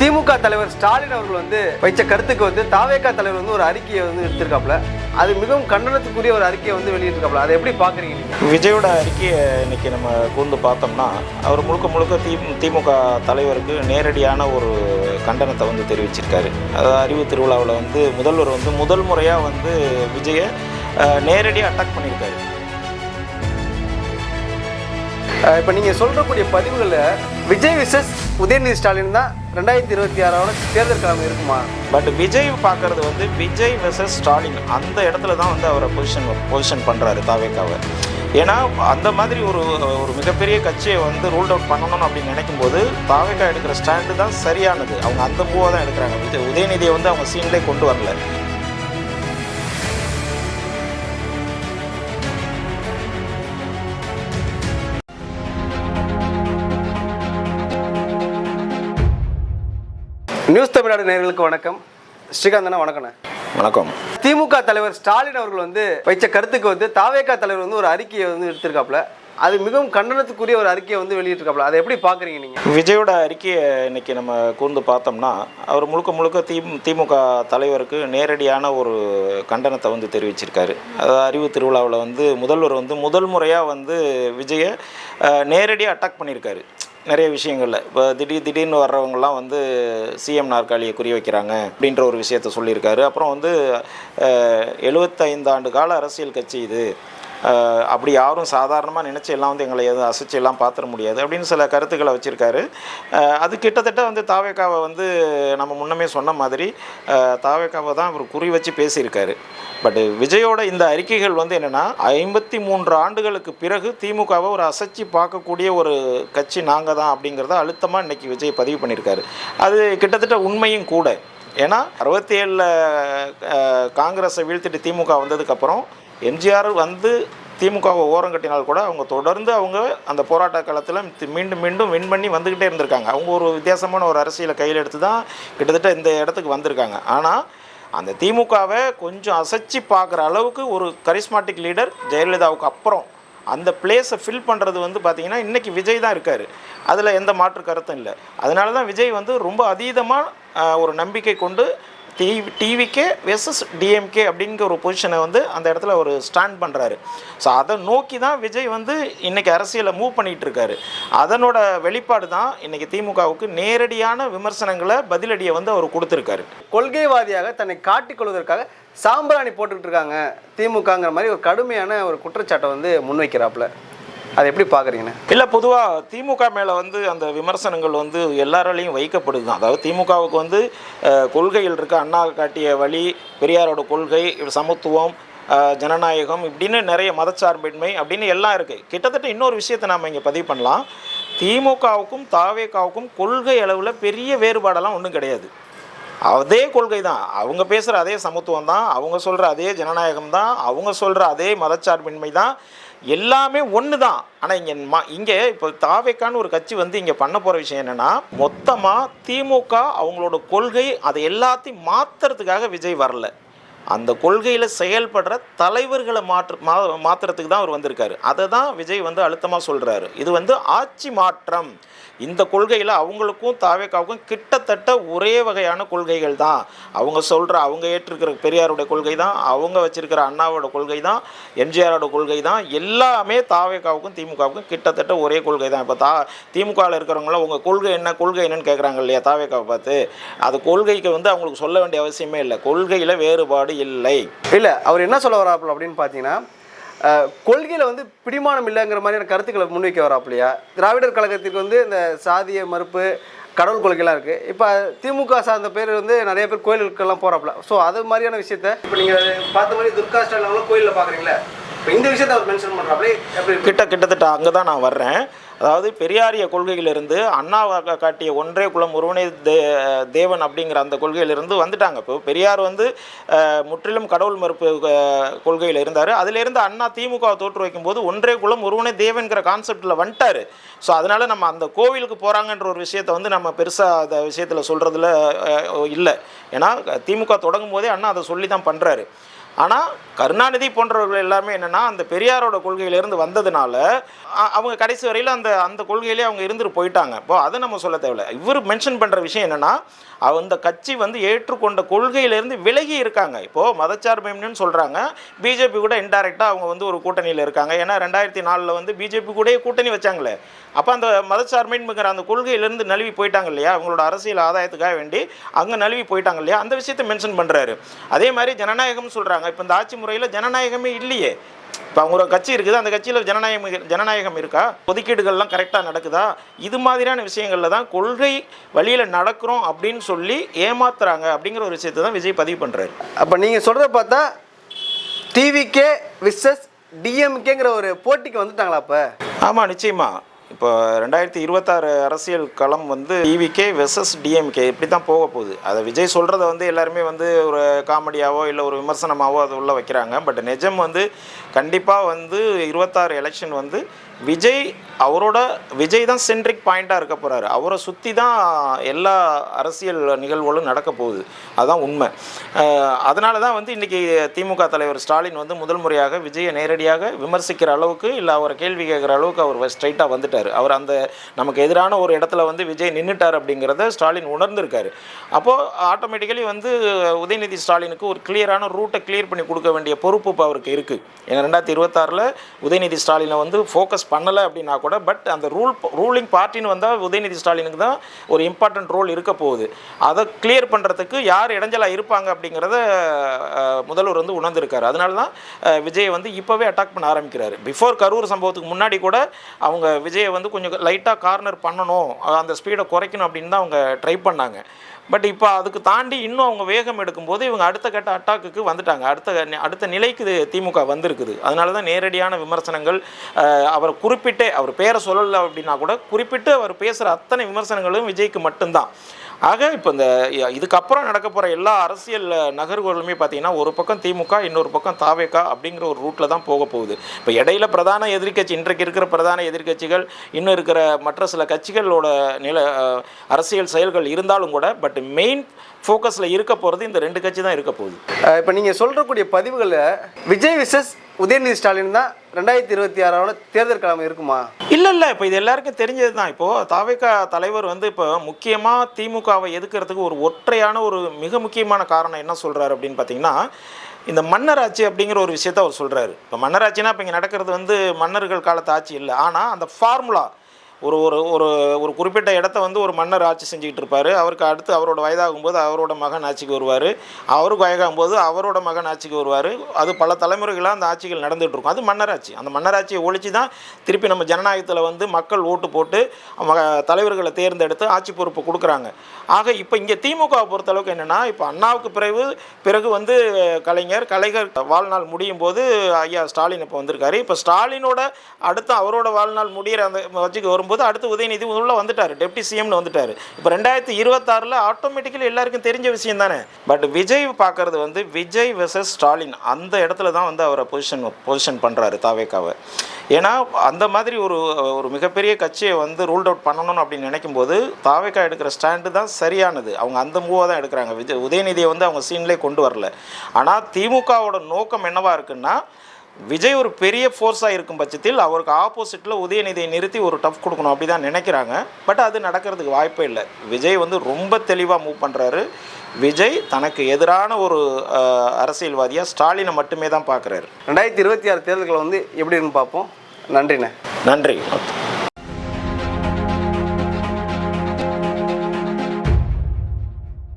திமுக தலைவர் ஸ்டாலின் அவர்கள் வந்து வைச்ச கருத்துக்கு வந்து தாவேகா தலைவர் வந்து ஒரு அறிக்கையை வந்து எடுத்திருக்காப்ல அது மிகவும் கண்டனத்துக்குரிய ஒரு அறிக்கையை வந்து வெளியிட்டிருக்காப்ல அதை எப்படி பாக்குறீங்க நீங்க? விஜயோட அறிக்கையை இன்னைக்கு நம்ம கூர்ந்து பார்த்தோம்னா அவர் முழுக்க முழுக்க தி திமுக தலைவருக்கு நேரடியான ஒரு கண்டனத்தை வந்து தெரிவிச்சிருக்காரு. அதாவது அறிவு திருவிழாவில் வந்து முதல்வர் வந்து முதல் முறையாக வந்து விஜயை நேரடியாக அட்டாக் பண்ணியிருக்காரு. இப்ப நீங்க சொல்றக்கூடிய பதிவுகள்ல விஜய் விசஸ் உதயநிதி ஸ்டாலின் தான் ரெண்டாயிரத்தி இருபத்தி ஆறாவோட தேர்தல் கிழமை இருக்குமா? பட் விஜய் பார்க்கறது வந்து விஜய் வெர்சஸ் ஸ்டாலின் அந்த இடத்துல தான் வந்து அவரை பொசிஷன் பொசிஷன் பண்ணுறாரு தாவேக்காவை. ஏன்னா அந்த மாதிரி ஒரு ஒரு மிகப்பெரிய கட்சியை வந்து ரூல்ட் அவுட் பண்ணணும் அப்படின்னு நினைக்கும் போது தாவேக்கா எடுக்கிற ஸ்டாண்டு தான் சரியானது. அவங்க அந்த மூவாக தான் எடுக்கிறாங்க. விஜய் உதயநிதியை வந்து அவங்க சீன்லேயே கொண்டு வரல. நியூஸ் தமிழ்நாடு நேயர்களுக்கு வணக்கம். ஸ்ரீகாந்தனா வணக்கண்ணே வணக்கம் திமுக தலைவர் ஸ்டாலின் அவர்கள் வந்து வைச்ச கருத்துக்கு வந்து தாவேகா தலைவர் வந்து ஒரு அறிக்கையை வந்து எடுத்திருக்காப்ல அது மிகவும் கண்டனத்துக்குரிய ஒரு அறிக்கையை வந்து வெளியிட்டிருக்காப்ல அதை எப்படி பாக்குறீங்க நீங்க? விஜயோட அறிக்கையை இன்னைக்கு நம்ம கூர்ந்து பார்த்தோம்னா அவர் முழுக்க முழுக்க தி திமுக தலைவருக்கு நேரடியான ஒரு கண்டனத்தை வந்து தெரிவிச்சிருக்காரு. அதாவது அறிவு திருவிழாவில் வந்து முதல்வர் வந்து முதல் முறையாக வந்து விஜயை நேரடியாக அட்டாக் பண்ணியிருக்காரு. நிறைய விஷயங்களில். இப்போ திடீர் திடீர்னு வர்றவங்கலாம் வந்து சிஎம் நாற்காலியை குறி வைக்கிறாங்க அப்படின்ற ஒரு விஷயத்த சொல்லியிருக்காரு. அப்புறம் வந்து எழுபத்தைந்து ஆண்டு கால அரசியல் கட்சி இது. அப்படி யாரும் சாதாரணமாக நினச்சி எல்லாம் வந்து எங்களை எதுவும் அசைச்சு எல்லாம் பார்த்துட முடியாது அப்படின்னு சில கருத்துக்களை வச்சுருக்காரு. அது கிட்டத்தட்ட வந்து தாவேக்காவை வந்து நம்ம முன்னமே சொன்ன மாதிரி தாவேக்காவை தான் அவர் குறி வச்சு பேசியிருக்காரு. பட் விஜயோட இந்த அறிக்கைகள் வந்து என்னென்னா ஐம்பத்தி மூன்று ஆண்டுகளுக்கு பிறகு திமுகவை ஒரு அசைச்சு பார்க்கக்கூடிய ஒரு கட்சி நாங்கள் தான் அப்படிங்கிறத அழுத்தமாக இன்னைக்கு விஜய் பதிவு பண்ணியிருக்காரு. அது கிட்டத்தட்ட உண்மையும் கூட. ஏன்னா அறுபத்தி ஏழில் காங்கிரஸை வீழ்த்திட்டு திமுக வந்ததுக்கப்புறம் எம்ஜிஆர் வந்து திமுகவை ஓரம் கட்டினால் கூட அவங்க தொடர்ந்து அவங்க அந்த போராட்ட காலத்தில் மீண்டும் மீண்டும் வின் பண்ணி வந்துக்கிட்டே இருந்திருக்காங்க. அவங்க ஒரு வித்தியாசமான ஒரு அரசியலை கையில் எடுத்து தான் கிட்டத்தட்ட இந்த இடத்துக்கு வந்திருக்காங்க. ஆனால் அந்த திமுகவை கொஞ்சம் அசைச்சு பார்க்குற அளவுக்கு ஒரு கரிஸ்மாட்டிக் லீடர் ஜெயலலிதாவுக்கு அப்புறம் அந்த பிளேஸை ஃபில் பண்ணுறது வந்து பார்த்திங்கன்னா இன்றைக்கி விஜய் தான் இருக்கார். அதில் எந்த மாற்று கருத்தும் இல்லை. அதனால தான் விஜய் வந்து ரொம்ப அதீதமாக ஒரு நம்பிக்கை கொண்டு டிவி டிவிக்கே வெர்சஸ் டிஎம்கே அப்படிங்கிற ஒரு பொசிஷனை வந்து அந்த இடத்துல ஒரு ஸ்டாண்ட் பண்ணுறாரு ஸோ அதை நோக்கி தான் விஜய் வந்து இன்றைக்கி அரசியலை மூவ் பண்ணிகிட்டு இருக்காரு அதனோட வெளிப்பாடு தான் இன்றைக்கி திமுகவுக்கு நேரடியான விமர்சனங்களை பதிலடியை வந்து அவர் கொடுத்துருக்காரு. கொள்கைவாதியாக தன்னை காட்டிக்கொள்வதற்காக சாம்பிராணி போட்டுக்கிட்டு இருக்காங்க திமுகங்கிற மாதிரி ஒரு கடுமையான ஒரு குற்றச்சாட்டை வந்து முன்வைக்கிறாப்புல. அதை எப்படி பார்க்குறீங்கன்னு இல்லை பொதுவாக திமுக மேலே வந்து அந்த விமர்சனங்கள் வந்து எல்லாராலையும் வைக்கப்படுது தான் அதாவது திமுகவுக்கு வந்து கொள்கையில் கொள்கைகள் இருக்குது அண்ணா காட்டிய வழி பெரியாரோட கொள்கை சமத்துவம் ஜனநாயகம் இப்படின்னு நிறைய மதச்சார்பின்மை அப்படின்னு எல்லாம் இருக்குது கிட்டத்தட்ட இன்னொரு விஷயத்தை நாம் இங்கே பதிவு பண்ணலாம். திமுகவுக்கும் தாவேகாவுக்கும் கொள்கை அளவில் பெரிய வேறுபாடெல்லாம் ஒன்றும் கிடையாது. அதே கொள்கை தான் அவங்க பேசுகிற அதே சமத்துவம் தான் அவங்க சொல்கிற அதே ஜனநாயகம் தான் அவங்க சொல்கிற அதே மதச்சார்பின்மை தான் எல்லாமே ஒன்று தான் ஆனால் இங்கே மா இங்கே இப்போ தாவேக்கான்னு ஒரு கட்சி வந்து இங்கே பண்ண போகிற விஷயம் என்னென்னா மொத்தமாக திமுக அவங்களோட கொள்கை அதை எல்லாத்தையும் மாற்றுறதுக்காக விஜய் வரல. அந்த கொள்கையில் செயல்படுற தலைவர்களை மாற்று மா மாற்றுறதுக்கு தான் அவர் வந்திருக்காரு. அதை தான் விஜய் வந்து அழுத்தமாக சொல்கிறாரு இது வந்து ஆட்சி மாற்றம். இந்த கொள்கையில் அவங்களுக்கும் தாவேக்காவுக்கும் கிட்டத்தட்ட ஒரே வகையான கொள்கைகள் தான். அவங்க சொல்கிற அவங்க ஏற்றிருக்கிற பெரியாரோட கொள்கை தான் அவங்க வச்சிருக்கிற அண்ணாவோட கொள்கை தான் எம்ஜிஆரோட கொள்கை தான். எல்லாமே தாவேக்காவுக்கும் திமுகவுக்கும் கிட்டத்தட்ட ஒரே கொள்கை தான். இப்போ தா திமுகவில் இருக்கிறவங்களாம் உங்கள் கொள்கை என்ன? கொள்கை என்னன்னு கேட்குறாங்க இல்லையா தாவேக்காவை பார்த்து? அது கொள்கைக்கு வந்து அவங்களுக்கு சொல்ல வேண்டிய அவசியமே இல்லை. கொள்கையில் வேறுபாடு இல்லை. இல்லை அவர் என்ன சொல்ல வராப்புல அப்படின்னு பார்த்தீங்கன்னா கொள்கையில வந்து பிடிமானம் இல்லைங்கிற மாதிரியான கருத்துக்களை முன்வைக்க வராப்புலையா? திராவிடர் கழகத்துக்கு வந்து இந்த சாதிய மறுப்பு கடவுள் கொள்கைலாம் இருக்கு. இப்போ திமுக சார்ந்த பேர் வந்து நிறைய பேர் கோயிலுக்கெல்லாம் போறாப்புல. ஸோ அது மாதிரியான விஷயத்த இப்போ நீங்கள் பார்த்த மாதிரி துர்கா ஸ்டாலின் கோயிலில் பார்க்குறீங்களா இப்போ இந்த விஷயத்த அவர் மென்ஷன் பண்ணுறாப்புல? கிட்ட கிட்டத்தட்ட அங்கே தான் நான் வர்றேன். அதாவது பெரியாரிய கொள்கையிலிருந்து அண்ணா காட்டிய ஒன்றே குலம் ஒருவனே தே தேவன் அப்படிங்கிற அந்த கொள்கையிலிருந்து வந்துட்டாங்க. இப்போ பெரியார் வந்து முற்றிலும் கடவுள் மறுப்பு கொள்கையில் இருந்தார். அதிலிருந்து அண்ணா திமுக தோற்று வைக்கும்போது ஒன்றே குலம் ஒருவனே தேவன்கிற கான்செப்டில் வந்துட்டார். ஸோ அதனால் நம்ம அந்த கோவிலுக்கு போகிறாங்கன்ற ஒரு விஷயத்தை வந்து நம்ம பெருசாக அந்த விஷயத்தில் சொல்கிறதுல இல்லை. ஏன்னா திமுக தொடங்கும் போதே அண்ணா அதை சொல்லி தான் பண்ணுறாரு ஆனால் கருணாநிதி போன்றவர்கள் எல்லாமே என்னென்னா அந்த பெரியாரோட கொள்கையிலேருந்து வந்ததுனால அவங்க கடைசி வரையில் அந்த அந்த கொள்கையிலே அவங்க இருந்துட்டு போயிட்டாங்க. இப்போ அதை நம்ம சொல்ல தேவையில்ல. இவர் மென்ஷன் பண்ணுற விஷயம் என்னென்னா அந்த கட்சி வந்து ஏற்றுக்கொண்ட கொள்கையிலேருந்து விலகி இருக்காங்க. இப்போது மதச்சார்பின்மைன்னு சொல்கிறாங்க பிஜேபி கூட இன்டைரக்டாக அவங்க வந்து ஒரு கூட்டணியில் இருக்காங்க. ஏன்னா ரெண்டாயிரத்தி நாலில் வந்து பிஜேபி கூடயே கூட்டணி வச்சாங்களே. அப்போ அந்த மதச்சார்பின்மைங்கிற அந்த கொள்கையிலேருந்து நழுவி போயிட்டாங்க இல்லையா? அவங்களோட அரசியல் ஆதாயத்துக்காக வேண்டி அங்கே நழுவி போயிட்டாங்க இல்லையா? அந்த விஷயத்தை மென்ஷன் பண்ணுறாரு அதே மாதிரி ஜனநாயகம் சொல்கிறாங்க இப்போ இந்த ஆட்சி முறையில் ஜனநாயகமே இல்லையே. இப்போ அவங்க ஒரு கட்சி இருக்குது அந்த கட்சியில் ஜனநாயகம் ஜனநாயகம் இருக்கா? ஒதுக்கீடுகள்லாம் கரெக்டாக நடக்குதா? இது மாதிரியான விஷயங்களில் தான் கொள்கை வழியில் நடக்கிறோம் அப்படின்னு சொல்லி ஏமாத்துறாங்க அப்படிங்கிற ஒரு விஷயத்தை தான் விஜய் பதிவு பண்ணுறாரு அப்போ நீங்கள் சொல்கிறத பார்த்தா டிவிகே விசஸ் டிஎம்கேங்கிற ஒரு போட்டிக்கு வந்துட்டாங்களா அப்போ? ஆமாம் நிச்சயமா. இப்போ ரெண்டாயிரத்தி இருபத்தாறு அரசியல் களம் வந்து டிவிகே வெர்சஸ் டிஎம்கே இப்படி தான் போக போகுது. அதை விஜய் சொல்கிறத வந்து எல்லாருமே வந்து ஒரு காமெடியாவோ இல்லை ஒரு விமர்சனமாவோ அது உள்ள வைக்கிறாங்க. பட் நிஜம் வந்து கண்டிப்பாக வந்து இருபத்தாறு எலெக்ஷன் வந்து விஜய் அவரோட விஜய் தான் சென்ட்ரிக் பாயிண்ட்டாக இருக்க போகிறாரு அவரை சுற்றி தான் எல்லா அரசியல் நிகழ்வுகளும் நடக்க போகுது. அதுதான் உண்மை. அதனால தான் வந்து இன்றைக்கி திமுக தலைவர் ஸ்டாலின் வந்து முதல் முறையாக விஜயை நேரடியாக விமர்சிக்கிற அளவுக்கு இல்லை அவரை கேள்வி கேட்குற அளவுக்கு அவர் ஸ்ட்ரைட்டாக வந்துட்டார். அவர் அந்த நமக்கு எதிரான ஒரு இடத்துல வந்து விஜய் நின்றுட்டார் அப்படிங்கிறத ஸ்டாலின் உணர்ந்திருக்காரு. அப்போது ஆட்டோமேட்டிக்கலி வந்து உதயநிதி ஸ்டாலினுக்கு ஒரு கிளியரான ரூட்டை கிளியர் பண்ணி கொடுக்க வேண்டிய பொறுப்பு இப்போ அவருக்கு இருக்குது ஏன்னா ரெண்டாயிரத்தி இருபத்தாறில் உதயநிதி ஸ்டாலினை வந்து ஃபோக்கஸ் பண்ணலை அப்படின்னா கூட பட் அந்த ரூல் ரூலிங் பார்ட்டின்னு வந்தால் உதயநிதி ஸ்டாலினுக்கு தான் ஒரு இம்பார்ட்டன்ட் ரோல் இருக்க போகுது. அதை கிளியர் பண்ணுறதுக்கு யார் இடைஞ்சலாக இருப்பாங்க அப்படிங்கிறத முதல்வர் வந்து உணர்ந்திருக்காரு. அதனால தான் விஜய் விஜயை வந்து இப்போவே அட்டாக் பண்ண ஆரம்பிக்கிறாரு. பிஃபோர் கரூர் சம்பவத்துக்கு முன்னாடி கூட அவங்க விஜயை வந்து கொஞ்சம் லைட்டாக கார்னர் பண்ணணும் அந்த ஸ்பீடை குறைக்கணும் அப்படின்னு தான் அவங்க ட்ரை பண்ணாங்க. பட் இப்போ அதுக்கு தாண்டி இன்னும் அவங்க வேகம் எடுக்கும்போது இவங்க அடுத்த கட்ட அட்டாக்குக்கு வந்துட்டாங்க. அடுத்த அடுத்த நிலைக்கு இது திமுக வந்திருக்குது. அதனால தான் நேரடியான விமர்சனங்கள் அவர் குறிப்பிட்டே அவர் பேரை சொல்லலை அப்படின்னா கூட குறிப்பிட்டு அவர் பேசுகிற அத்தனை விமர்சனங்களும் விஜய்க்கு மட்டும்தான். ஆக இப்போ இந்த இதுக்கப்புறம் நடக்க போகிற எல்லா அரசியல் நகர்வுகளுமே பார்த்தீங்கன்னா ஒரு பக்கம் திமுக இன்னொரு பக்கம் தாவேக்கா அப்படிங்கிற ஒரு ரூட்டில் தான் போக போகுது. இப்போ இடையில பிரதான எதிர்கட்சி இன்றைக்கு இருக்கிற பிரதான எதிர்க்கட்சிகள் இன்னும் இருக்கிற மற்ற சில கட்சிகளோட நில அரசியல் செயல்கள் இருந்தாலும் கூட பட் மெயின் ஃபோக்கஸில் இருக்க போகிறது இந்த ரெண்டு கட்சி தான் இருக்க போகுது. இப்போ நீங்கள் சொல்கிறக்கூடிய பதிவுகளில் விஜய் விசஸ் உதயநிதி ஸ்டாலின் தான் ரெண்டாயிரத்தி இருபத்தி ஆறாவோட தேர்தல் கிழமை இருக்குமா? இல்லை இல்லை. இப்போ இது எல்லாருக்கும் தெரிஞ்சது தான் இப்போது தாவேக்கா தலைவர் வந்து இப்போ முக்கியமாக திமுகவை எதுக்கிறதுக்கு ஒரு ஒற்றையான ஒரு மிக முக்கியமான காரணம் என்ன சொல்கிறாரு அப்படின்னு பார்த்தீங்கன்னா இந்த மன்னராட்சி அப்படிங்கிற ஒரு விஷயத்த அவர் சொல்கிறாரு இப்போ மன்னராட்சினா இப்போ இங்கே நடக்கிறது வந்து மன்னர்கள் காலத்து ஆட்சி இல்லை. ஆனால் அந்த ஃபார்முலா ஒரு ஒரு ஒரு ஒரு குறிப்பிட்ட இடத்த வந்து ஒரு மன்னர் ஆட்சி செஞ்சுக்கிட்டு இருப்பார். அவருக்கு அடுத்து அவரோட வயதாகும்போது அவரோட மகன் ஆட்சிக்கு வருவார். அவருக்கு வயதாகும்போது அவரோட மகன் ஆட்சிக்கு வருவார். அது பல தலைமுறைகளாக அந்த ஆட்சிகள் நடந்துகிட்டு இருக்கும் அது மன்னராட்சி அந்த மன்னராட்சியை ஒழிச்சு தான் திருப்பி நம்ம ஜனநாயகத்தில் வந்து மக்கள் ஓட்டு போட்டு ம- தலைவர்களை தேர்ந்தெடுத்து ஆட்சி பொறுப்பு கொடுக்குறாங்க. ஆக இப்போ இங்கே திமுகவை பொறுத்தளவுக்கு என்னென்னா இப்போ அண்ணாவுக்கு பிறகு பிறகு வந்து கலைஞர் கலைஞர் வாழ்நாள் முடியும் போது ஐயா ஸ்டாலின் இப்போ வந்திருக்காரு. இப்போ ஸ்டாலினோட அடுத்து அவரோட வாழ்நாள் முடியிற அந்த வச்சுக்கு வரும்போது அடுத்து உதயநிதி உள்ளே வந்துட்டார். டெப்டி சிஎம்னு வந்துட்டார். இப்போ ரெண்டாயிரத்தி இருபத்தாறில் ஆட்டோமேட்டிக்கலி எல்லாருக்கும் தெரிஞ்ச விஷயம் தானே? பட் விஜய் பார்க்குறது வந்து விஜய் வெர்சஸ் ஸ்டாலின் அந்த இடத்துல தான் வந்து அவரை பொசிஷன் பொசிஷன் பண்ணுறாரு தாவேக்காவை. ஏன்னா அந்த மாதிரி ஒரு ஒரு மிகப்பெரிய கட்சியை வந்து ரூல்ட் அவுட் பண்ணணும் அப்படின்னு நினைக்கும் போது தாவேக்கா எடுக்கிற ஸ்டாண்டு தான் சரியானது. அவங்க அந்த மூவாக தான் எடுக்கிறாங்க. விஜய் உதயநிதியை வந்து அவங்க சீன்லேயே கொண்டு வரல. ஆனால் திமுகவோட நோக்கம் என்னவாக இருக்குன்னா விஜய் ஒரு பெரிய ஃபோர்ஸாக இருக்கும் பட்சத்தில் அவருக்கு ஆப்போசிட்டில் உதயநிதியை நிறுத்தி ஒரு டஃப் கொடுக்கணும் அப்படி தான் நினைக்கிறாங்க. பட் அது நடக்கிறதுக்கு வாய்ப்பே இல்லை. விஜய் வந்து ரொம்ப தெளிவாக மூவ் பண்ணுறாரு விஜய் தனக்கு எதிரான ஒரு அரசியல்வாதியாக ஸ்டாலினை மட்டுமே தான் பார்க்குறாரு. ரெண்டாயிரத்தி இருபத்தி ஆறு தேர்தல்களை வந்து எப்படி இருக்குன்னு பார்ப்போம். நன்றிண்ணே. நன்றி.